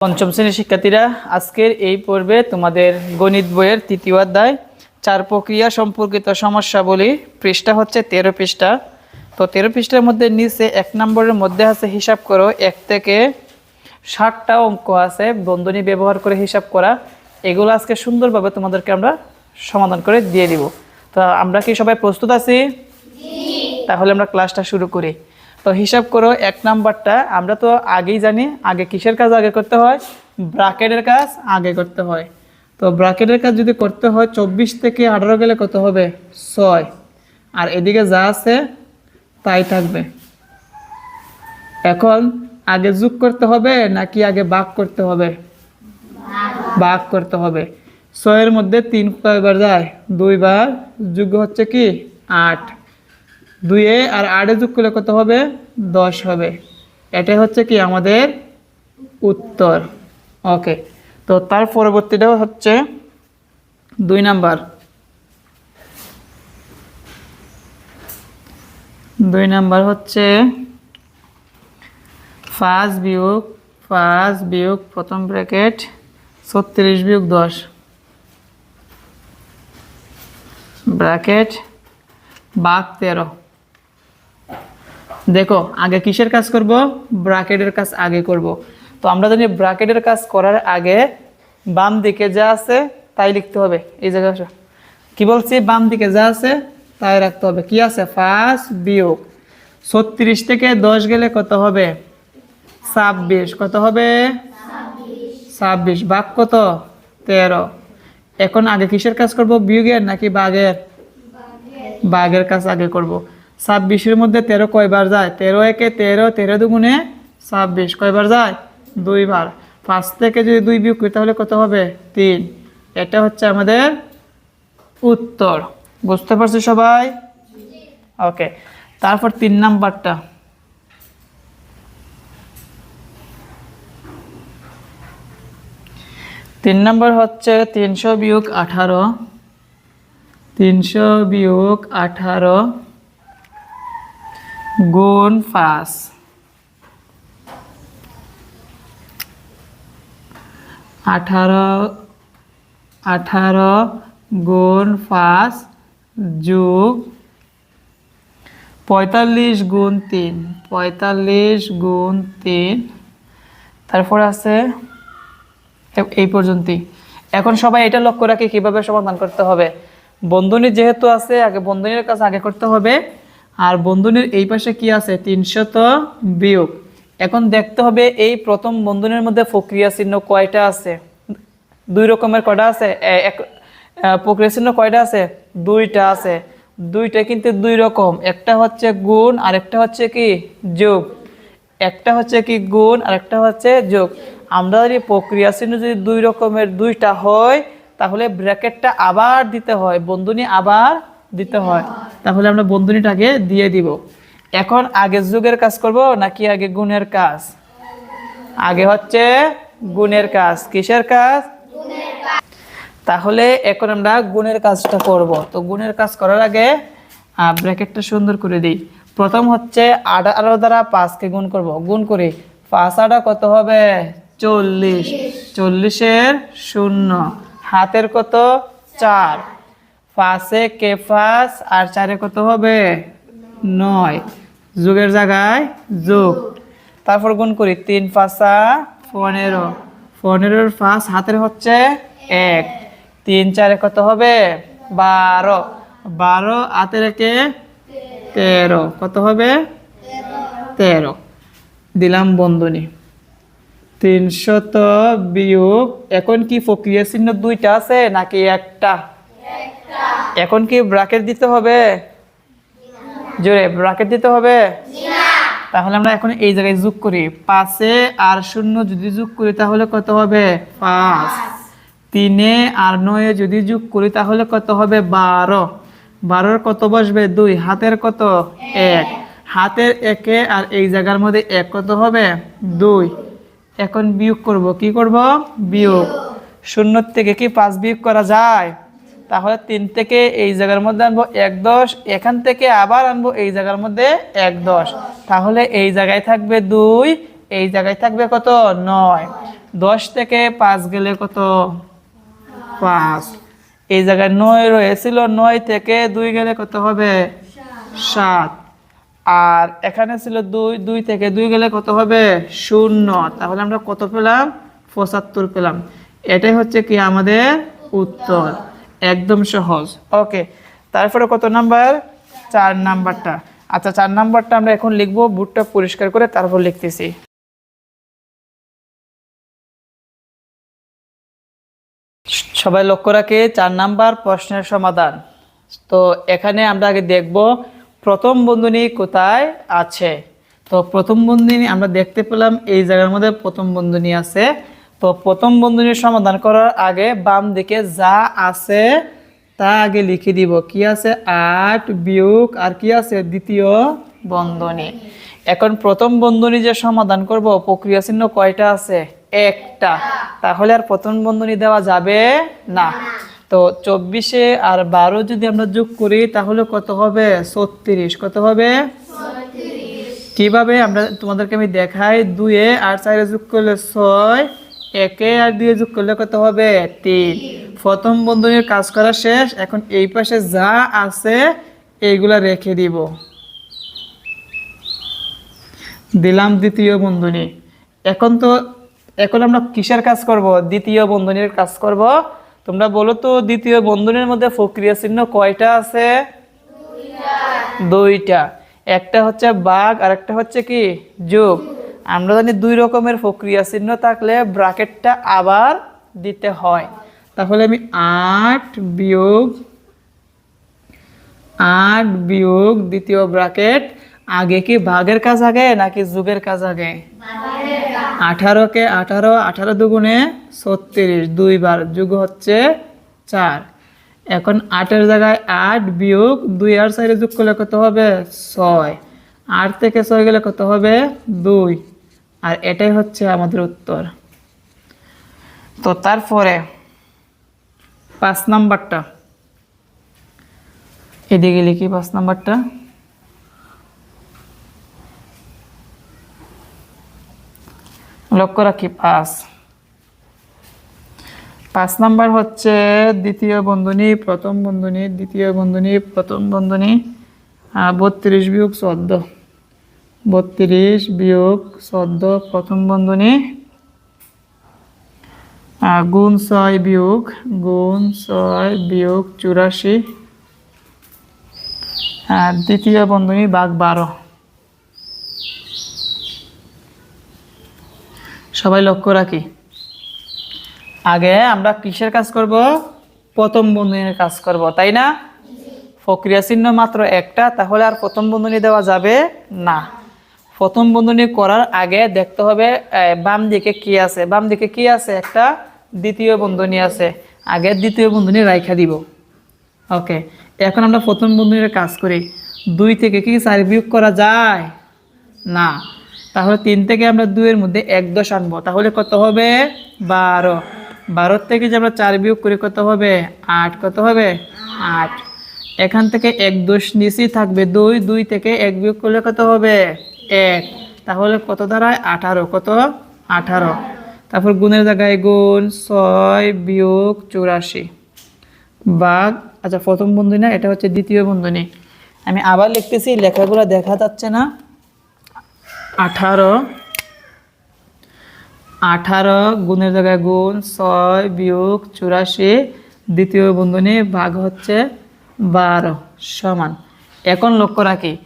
পঞ্চম শ্রেণির শিক্ষার্থীরা আজকের এই পর্বে তোমাদের গণিত বইয়ের তৃতীয় অধ্যায় চার প্রক্রিয়া সম্পর্কিত সমস্যাবলী পৃষ্ঠা হচ্ছে তেরো পৃষ্ঠা। তো তেরো পৃষ্ঠার মধ্যে নিচে এক নম্বরের মধ্যে আছে হিসাব করো এক থেকে ষাটটা অঙ্ক আছে বন্ধনী ব্যবহার করে হিসাব করা। এগুলো আজকে সুন্দরভাবে তোমাদেরকে আমরা সমাধান করে দিয়ে দিব। তো আমরা কি সবাই প্রস্তুত আছি? তাহলে আমরা ক্লাসটা শুরু করি। তো হিসাব করো, এক নাম্বারটা আমরা তো আগেই জানি, আগে কিসের কাজ আগে করতে হয়? ব্রাকেটের কাজ আগে করতে হয়। তো ব্রাকেটের কাজ যদি করতে হয়, চব্বিশ থেকে আঠারো গেলে কত হবে? ছয়। আর এদিকে যা আছে, তাই থাকবে। এখন আগে যোগ করতে হবে নাকি আগে বাক করতে হবে? বাক করতে হবে। ছয়ের মধ্যে তিন কয়বার যায়? দুইবার। যোগ হচ্ছে কি? আট। দুইয়ে আর আটে যোগ করলে কত হবে? দশ হবে। এটাই হচ্ছে কি আমাদের উত্তর। ওকে, তো তার পরবর্তীটাও হচ্ছে দুই নাম্বার। দুই নাম্বার হচ্ছে পাঁচ বিয়োগ পাঁচ বিয়োগ, প্রথম ব্র্যাকেট ছত্রিশ বিয়োগ দশ। ব্র্যাকেট বাঘ তেরো। দেখো, আগে কিসের কাজ করব? ব্রাকেটের কাজ আগে করব। তো আমরা জানি ব্রাকেটের কাজ করার আগে বাম দিকে যা আছে তাই লিখতে হবে। এই জায়গায় আসো। কি বলছি? বাম দিকে যা আছে তাই রাখতে হবে। কি আছে? ফার্স্ট বিয়োগ। ছত্রিশ থেকে দশ গেলে কত হবে? ছাব্বিশ। কত হবে? ছাব্বিশ। বাঘ কত? তেরো। এখন আগে কিসের কাজ করব? বিয়োগের নাকি বাঘের। বাঘের কাজ আগে করব। ছাব্বিশের মধ্যে তেরো কয়বার যায়? তেরো একে তেরো তেরো দুগুণে ছাব্বিশ, কয়বার যায়? দুইবার। পাঁচ থেকে যদি দুই বিয়োগ করি, তাহলে কত হবে? তিন। এটা হচ্ছে আমাদের উত্তর। বুঝতে পারছি সবাই? ওকে। তারপর তিন নাম্বারটা। তিন নম্বর হচ্ছে তিনশো বিয়োগ আঠারো। তিনশো বিয়োগ আঠারো। গুণ পাঁচ। আঠারো আঠারো গুণ পাঁচ যোগ পঁয়তাল্লিশ গুণ তিন। পঁয়তাল্লিশ গুণ তিন। তারপর আছে এই পর্যন্তই। এখন সবাই এটা লক্ষ্য রাখি কীভাবে সমাধান করতে হবে। বন্ধনী যেহেতু আছে, আগে বন্ধনীর কাজ আগে করতে হবে। আর বন্ধনীর এই পাশে কি আছে? তিনশত বিয়োগ। এখন দেখতে হবে এই প্রথম বন্ধনীর মধ্যে প্রক্রিয়া চিহ্ন কয়টা আছে? দুই রকমের কয়টা আছে? এক প্রক্রিয়া চিহ্ন কয়টা আছে? দুইটা আছে। দুইটা কিন্তু দুই রকম। একটা হচ্ছে গুণ আর একটা হচ্ছে কি? যোগ। একটা হচ্ছে কি গুণ আর একটা হচ্ছে যোগ। আমরা যদি প্রক্রিয়া চিহ্ন যদি দুই রকমের দুইটা হয়, তাহলে ব্র্যাকেটটা আবার দিতে হয়। বন্ধনী আবার দিতে হয়। তাহলে আমরা বন্ধনীটাকে দিয়ে দিব। এখন আগে যুগের কাজ করব নাকি আগে গুণের কাজ? আগে হচ্ছে গুণের কাজ। কিসের কাজ? তাহলে এখন আমরা গুণের কাজটা করব। তো গুণের কাজ করার আগে ব্র্যাকেটটা সুন্দর করে দিই। প্রথম হচ্ছে আঠারো দ্বারা পাঁচকে গুণ করব। গুণ করি। পাঁচ আটা কত হবে? চল্লিশ। চল্লিশের শূন্য। হাতের কত? চার। পাঁচে কে আর চারে কত হবে? নয়। যুগের জায়গায় যোগ। তারপর গুণ করি, তিন পাঁচা পনেরো। পনেরোর পাঁচ হাতের হচ্ছে এক। তিন চারে কত হবে? বারো। বারো হাতের একে তেরো। কত হবে? তেরো। দিলাম বন্ধনী। তিনশত বিয়োগ, এখন কি প্রক্রিয়া চিহ্ন দুইটা আছে নাকি একটা? এখন কি ব্রাকেট দিতে হবে? জোরে ব্রাকেট দিতে হবে? তাহলে আমরা এখন এই জায়গায় যোগ করি। পাঁচে আর শূন্য যদি যোগ করি তাহলে কত হবে? পাঁচ। তিনে আর নয়ে যদি যোগ করি তাহলে কত হবে? বারো। বারোর কত বসবে? দুই। হাতের কত? এক। হাতের একে আর এই জায়গার মধ্যে এক কত হবে? দুই। এখন বিয়োগ করব। কি করব? বিয়োগ। শূন্য থেকে কি পাঁচ বিয়োগ করা যায়? তাহলে তিন থেকে এই জায়গার মধ্যে আনব এক দশ, এখান থেকে আবার আনব এই জায়গার মধ্যে এক দশ। তাহলে এই জায়গায় থাকবে দুই, এই জায়গায় থাকবে কত? নয়। দশ থেকে পাঁচ গেলে কত? পাঁচ। এই জায়গায় নয় রয়েছিল, নয় থেকে দুই গেলে কত হবে? সাত। আর এখানে ছিল দুই দুই থেকে দুই গেলে কত হবে? শূন্য। তাহলে আমরা কত পেলাম? পঁচাত্তর পেলাম। এটাই হচ্ছে কি আমাদের উত্তর। একদম সহজ। ওকে তারপরে কত নাম্বার? চার নাম্বারটা। আচ্ছা চার নাম্বারটা আমরা এখন লিখব, বুটটা পরিষ্কার করে তারপর লিখতেছি। সবাই লক্ষ্য রাখে, চার নাম্বার প্রশ্নের সমাধান। তো এখানে আমরা আগে দেখব, প্রথম বন্ধনী কোথায় আছে? তো প্রথম বন্ধনী আমরা দেখতে পেলাম এই জায়গার মধ্যে প্রথম বন্ধনী আছে। তো প্রথম বন্ধনীর সমাধান করার আগে বাম দিকে যা আছে তা আগে লিখে দিব। কি আছে? আট বিয়োগ আর কি আছে? দ্বিতীয় বন্ধনী। এখন প্রথম বন্ধনী যে সমাধান করব প্রক্রিয়া চিহ্ন কয়টা আছে? একটা। তাহলে আর প্রথম বন্ধনী দেওয়া যাবে না। তো চব্বিশে আর বারো যদি আমরা যোগ করি তাহলে কত হবে? ছত্রিশ। কত হবে? কীভাবে? আমরা তোমাদেরকে আমি দেখাই। দুয়ে আর চারে যোগ করলে ছয়। একে আর দিয়ে যোগ করলে কত হবে? তিন। প্রথম বন্ধনীর কাজ করা শেষ, এখন এই পাশে যা আছে, এইগুলা রেখে দিব। দিলাম দ্বিতীয় বন্ধনী। এখন তো, এখন আমরা কিসের কাজ করব? দ্বিতীয় বন্ধনীর কাজ করব। তোমরা বলো তো, দ্বিতীয় বন্ধনীর মধ্যে প্রক্রিয়া চিহ্ন কয়টা আছে? দুইটা। একটা হচ্ছে বাঘ আর একটা হচ্ছে কি? যোগ। আমরা জানি দুই রকমের প্রক্রিয়া, চিহ্ন থাকলে ব্রাকেটটা আবার দিতে হয়। তাহলে আমি আট বিয়োগ আট বিয়োগ দ্বিতীয় ব্রাকেট আগে কি ভাগের কাজ আগে নাকি যুগের কাজ আগে? আঠারোকে আঠারো আঠারো দুগুণে ছত্রিশ দুইবার যুগ হচ্ছে চার। এখন আটের জায়গায় আট বিয়োগ দুই আর চারে যোগ করলে কত হবে? ছয়। আট থেকে ছয় গেলে কত হবে? দুই। আর এটাই হচ্ছে আমাদের উত্তর। তো তারপরে পাঁচ নাম্বারটা। এদিকে লিখি পাঁচ নাম্বারটা। লক্ষ্য রাখি, পাঁচ। পাঁচ নাম্বার হচ্ছে দ্বিতীয় বন্ধনী, প্রথম বন্ধনী, দ্বিতীয় বন্ধনী, প্রথম বন্ধনী বত্রিশ বিয়োগ চোদ্দ। বত্রিশ বিয়োগ চোদ্দ, প্রথম বন্ধনী। গুণ ছয় বিয়োগ, গুণ ছয় বিয়োগ চুরাশি। দ্বিতীয় বন্ধনী, বাঘ বারো। সবাই লক্ষ্য রাখি। আগে আমরা কিসের কাজ করব? প্রথম বন্ধনীর কাজ করব, তাই না? প্রক্রিয়া চিহ্ন মাত্র একটা, তাহলে আর প্রথম বন্ধনী দেওয়া যাবে না। প্রথম বন্ধনী করার আগে দেখতে হবে বাম দিকে কি আছে? বাম দিকে কি আছে? একটা দ্বিতীয় বন্ধনী আছে। আগে দ্বিতীয় বন্ধনী রাইখা দিব। ওকে, এখন আমরা প্রথম বন্ধনীর কাজ করি। দুই থেকে কি চার বিয়োগ করা যায়? না। তাহলে তিন থেকে আমরা দুইয়ের মধ্যে এক দশ আনব। তাহলে কত হবে? বারো। বারোর থেকে যে আমরা চার বিয়োগ করি, কত হবে? আট। কত হবে? আট। এখান থেকে এক দোষ নিচেই থাকবে দুই। দুই থেকে এক বিয়োগ করলে কত হবে? এক। তাহলে কত দাঁড়ায় আঠারো। কত? আঠারো। তারপর গুণের জায়গায় গুণ ছয় বিয়োগ চুরাশি। বাঘ আচ্ছা প্রথম বন্ধনী না? এটা হচ্ছে দ্বিতীয় বন্ধনী। আমি আবার লিখতেছি, লেখাগুলো দেখা যাচ্ছে না। আঠারো। আঠারো গুণের জায়গায় গুণ ছয় বিয়োগ চুরাশি। দ্বিতীয় বন্ধনী ভাগ হচ্ছে বারো। সমান। এখন লক্ষ্য রাখি।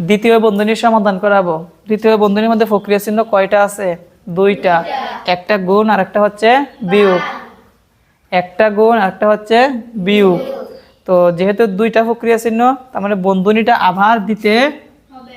দ্বিতীয় বন্ধনীর সমাধান করাবো। দ্বিতীয় বন্ধনীর মধ্যে প্রক্রিয়া চিহ্ন কয়টা আছে? দুইটা। একটা গুণ আর একটা হচ্ছে বিয়োগ। একটা গুণ আর একটা হচ্ছে বিয়োগ। তো যেহেতু দুইটা প্রক্রিয়া চিহ্ন, তার মানে বন্ধনীটা আবার দিতে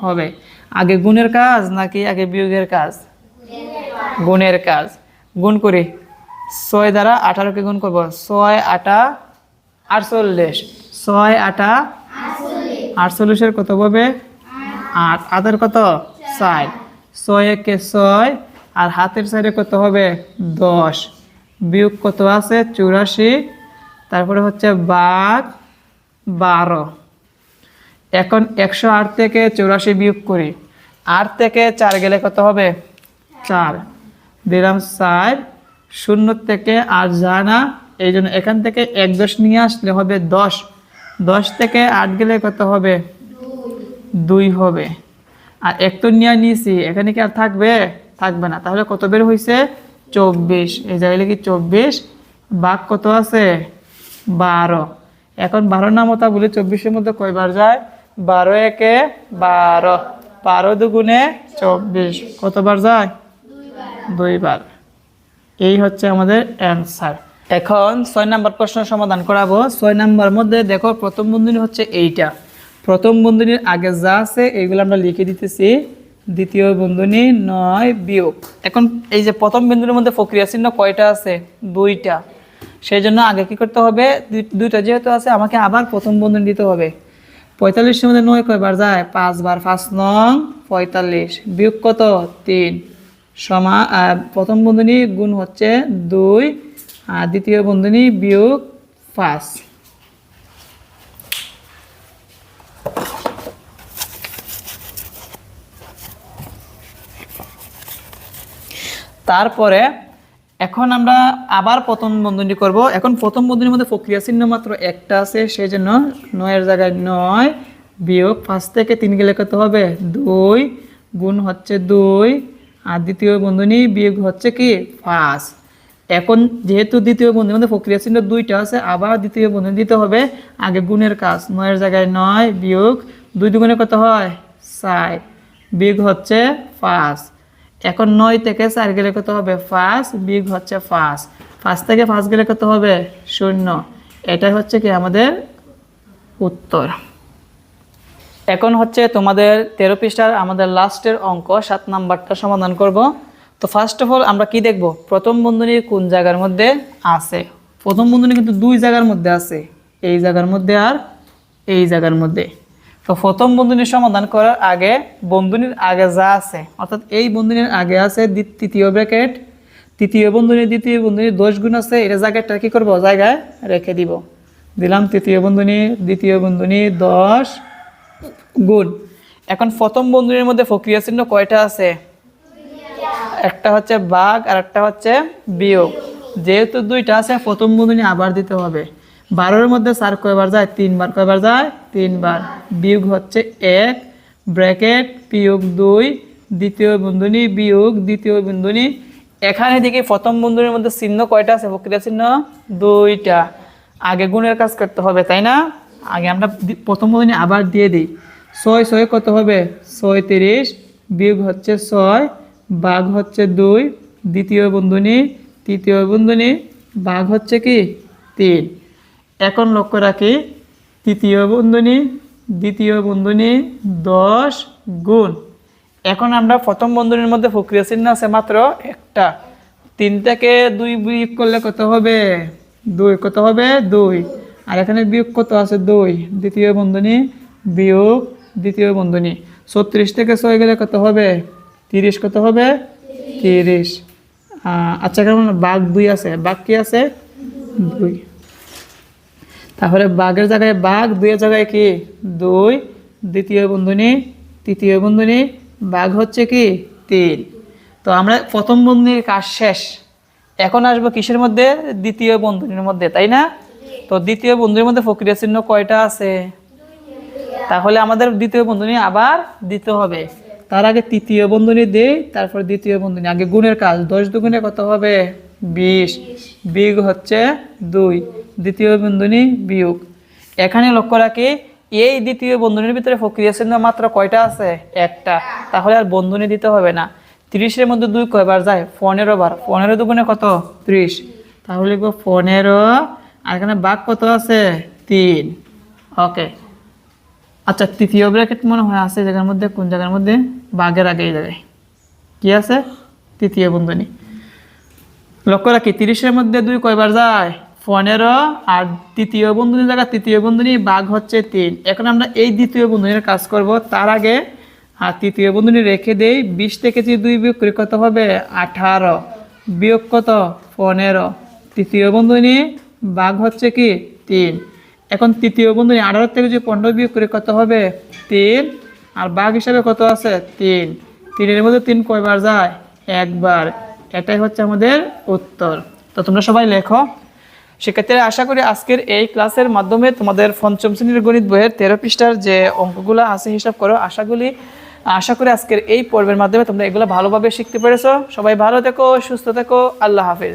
হবে। আগে গুণের কাজ নাকি আগে বিয়োগের কাজ? গুণের কাজ। গুণ করি। ছয় দ্বারা আঠারোকে গুণ করব। ছয় আটা আটচল্লিশ। ছয় আটা আটচল্লিশের কত পাবে আট। আটের কত? চার। ছয় একে ছয়, আর হাতের সাইডে কত হবে? দশ। বিয়োগ কত আছে? চুরাশি। তারপরে হচ্ছে বাঘ, বারো। এখন একশো আট থেকে চুরাশি বিয়োগ করি। আট থেকে চার গেলে কত হবে? চার। দিলাম চার। শূন্য থেকে আর যা না। এই জন্য এখান থেকে এক দশ নিয়ে আসলে হবে দশ। দশ থেকে আট গেলে কত হবে? দুই হবে। আর এক তো নিয়ে নিয়েছি, এখানে কি আর থাকবে? থাকবে না। তাহলে কত বের হয়েছে চব্বিশ। এই জায়গায় কি চব্বিশ। বাঘ কত আছে? বারো। এখন বারো নামতা বলি চব্বিশের মধ্যে কয়বার যায়? বারো একে বারো। বারো দুগুণে চব্বিশ। কতবার যায়? দুইবার। এই হচ্ছে আমাদের অ্যান্সার। এখন ছয় নাম্বার প্রশ্ন সমাধান করাবো। ছয় নাম্বার মধ্যে দেখো প্রথম বন্ধনী হচ্ছে এইটা। প্রথম বন্ধনীর আগে যা আছে, এইগুলো আমরা লিখে দিতেছি। দ্বিতীয় বন্ধনী নয়, বিয়োগ। এখন এই যে প্রথম বিন্দুর মধ্যে প্রক্রিয়া চিহ্ন কয়টা আছে? দুইটা। সেই জন্য আগে কি করতে হবে? দুইটা যেহেতু আছে, আমাকে আবার প্রথম বন্ধনী দিতে হবে। পঁয়তাল্লিশের মধ্যে নয় কয়বার যায়? পাঁচবার, পাঁচ নং, পঁয়তাল্লিশ। বিয়োগ কত? তিন। সমা প্রথম বন্ধনী গুণ হচ্ছে দুই, আর দ্বিতীয় বন্ধনী বিয়োগ পাঁচ। তারপরে এখন আমরা আবার প্রথম বন্ধনী করব। এখন প্রথম বন্ধনীর মধ্যে প্রক্রিয়া চিহ্ন মাত্র একটা আছে, সেই জন্য নয়ের জায়গায় নয় বিয়োগ পাঁচ থেকে তিন গেলে কত হবে? দুই গুণ হচ্ছে দুই। আর দ্বিতীয় বন্ধনী বিয়োগ হচ্ছে কি? পাঁচ। এখন যেহেতু দ্বিতীয় বন্ধনীর মধ্যে প্রক্রিয়া চিহ্ন দুইটা আছে, আবার দ্বিতীয় বন্ধু দিতে হবে। আগে গুণের কাজ, নয়ের জায়গায় নয় বিয়োগ দুই দুগুণে কত হয়? সাই বিয়োগ হচ্ছে পাঁচ। এখন নয় থেকে চার গেলে কত হবে? ফার্স্ট বিগ হচ্ছে ফার্স্ট ফার্স্ট থেকে ফার্স্ট গেলে কত হবে? শূন্য। এটাই হচ্ছে কি আমাদের উত্তর। এখন হচ্ছে তোমাদের তেরো পৃষ্ঠার আমাদের লাস্টের অঙ্ক, সাত নাম্বারটা সমাধান করব। তো ফার্স্ট অফ অল আমরা কি দেখব? প্রথম বন্ধনীর কোন জায়গার মধ্যে আছে? প্রথম বন্ধনী কিন্তু দুই জায়গার মধ্যে আছে। এই জায়গার মধ্যে আর এই জায়গার মধ্যে। তো প্রথম বন্ধনীর সমাধান করার আগে বন্ধনীর আগে যা আছে, অর্থাৎ এই বন্ধনীর আগে আছে তৃতীয় ব্র্যাকেট, তৃতীয় বন্ধনী, দ্বিতীয় বন্ধনী দশ গুণ আছে, এটা জায়গাটা কী করব? জায়গায় রেখে দিব। দিলাম তৃতীয় বন্ধনী, দ্বিতীয় বন্ধনী দশ গুণ। এখন প্রথম বন্ধনীর মধ্যে প্রক্রিয়া চিহ্ন কয়টা আছে? একটা হচ্ছে বাঘ আর একটা হচ্ছে বিয়োগ। যেহেতু দুইটা আছে, প্রথম বন্ধনী আবার দিতে হবে। বারোর মধ্যে চার কয়বার যায়? তিনবার। কয়বার যায়? তিনবার। বিয়োগ হচ্ছে এক, ব্র্যাকেট, বিয়োগ দুই, দ্বিতীয় বন্ধনী, বিয়োগ দ্বিতীয় বন্ধনী। এখানে দেখি প্রথম বন্ধনীর মধ্যে চিহ্ন কয়টা আছে? প্রক্রিয়া চিহ্ন দুইটা। আগে গুণের কাজ করতে হবে, তাই না? আগে আমরা প্রথম বন্ধনী আবার দিয়ে দিই। ছয় ছয় কত হবে? ছয় তিরিশ। বিয়োগ হচ্ছে ছয় বাঘ হচ্ছে দুই, দ্বিতীয় বন্ধনী, তৃতীয় বন্ধনী বাঘ হচ্ছে কি? তিন। এখন লক্ষ্য রাখি, তৃতীয় বন্ধনী, দ্বিতীয় বন্ধনী, দশ গুণ। এখন আমরা প্রথম বন্ধনীর মধ্যে প্রক্রিয়া চিহ্ন আছে মাত্র একটা। তিন থেকে দুই বিয়োগ করলে কত হবে? দুই, কত হবে? দুই। আর এখানে বিয়োগ কত আছে? দুই। দ্বিতীয় বন্ধনী, বিয়োগ দ্বিতীয় বন্ধনী। ছত্রিশ থেকে ছয় গেলে কত হবে? তিরিশ, কত হবে? তিরিশ। আচ্ছা কেমন বাঘ দুই আছে। বাঘ কি আছে? দুই। তাহলে বাঘের জায়গায় বাঘ, দুইয়ের জায়গায় কি? দুই। দ্বিতীয় বন্ধনী, তৃতীয় বন্ধনী, বাঘ হচ্ছে কি? তিন। তো আমরা প্রথম বন্ধনীর কাজ শেষ। এখন আসব কিসের মধ্যে? দ্বিতীয় বন্ধনীর মধ্যে, তাই না? তো দ্বিতীয় বন্ধনীর মধ্যে প্রক্রিয়া চিহ্ন কয়টা আছে? তাহলে আমাদের দ্বিতীয় বন্ধনী আবার দিতে হবে। তার আগে তৃতীয় বন্ধনী দেই, তারপর দ্বিতীয় বন্ধনী। আগে গুণের কাজ, দশ দুগুণে কত হবে? বিশ। বিয়োগ হচ্ছে দুই। দ্বিতীয় বন্ধনী বিয়োগ। এখানে লক্ষ্য রাখি, এই দ্বিতীয় বন্ধনীর ভিতরে প্রক্রিয়া চিহ্ন মাত্র কয়টা আছে? একটা। তাহলে আর বন্ধনী দিতে হবে না। তিরিশের মধ্যে দুই কয়বার যায়? পনেরো বার। পনেরো দুগুণে কত? ত্রিশ। তাহলে লিখব পনেরো। আর এখানে বাঘ কত আছে? তিন। ওকে। আচ্ছা তৃতীয় ব্র্যাকেট মনে হয় আছে জায়গার মধ্যে। কোন জায়গার মধ্যে? বাঘের আগে জায়গায়। কি আছে? তৃতীয় বন্ধনী। লক্ষ্য রাখি, তিরিশের মধ্যে দুই কয়বার যায়? পনেরো আর তৃতীয় বন্ধনীর জায়গা, তৃতীয় বন্ধনী বাঘ হচ্ছে তিন। এখন আমরা এই দ্বিতীয় বন্ধনীর কাজ করব। তার আগে আর তৃতীয় বন্ধনী রেখে দেই। বিশ থেকে যদি দুই বিয়োগ করি কত হবে? আঠারো। বিয়োগ কত? পনেরো। তৃতীয় বন্ধনী বাঘ হচ্ছে কি? তিন। এখন তৃতীয় বন্ধনী আঠারো থেকে যদি পনেরো বিয়োগ করি কত হবে? তিন। আর বাঘ হিসাবে কত আছে? তিন। তিনের মধ্যে তিন কয়বার যায়? একবার। এটাই হচ্ছে আমাদের উত্তর। তো তোমরা সবাই লেখো। সেক্ষেত্রে আশা করি আজকের এই ক্লাসের মাধ্যমে তোমাদের পঞ্চম শ্রেণির গণিত বইয়ের তেরো পৃষ্ঠার যে অঙ্কগুলো আছে হিসাব করো আশাগুলি আশা করি আজকের এই পর্বের মাধ্যমে তোমরা এগুলো ভালোভাবে শিখতে পেরেছ। সবাই ভালো থেকো, সুস্থ থেকো, আল্লাহ হাফিজ।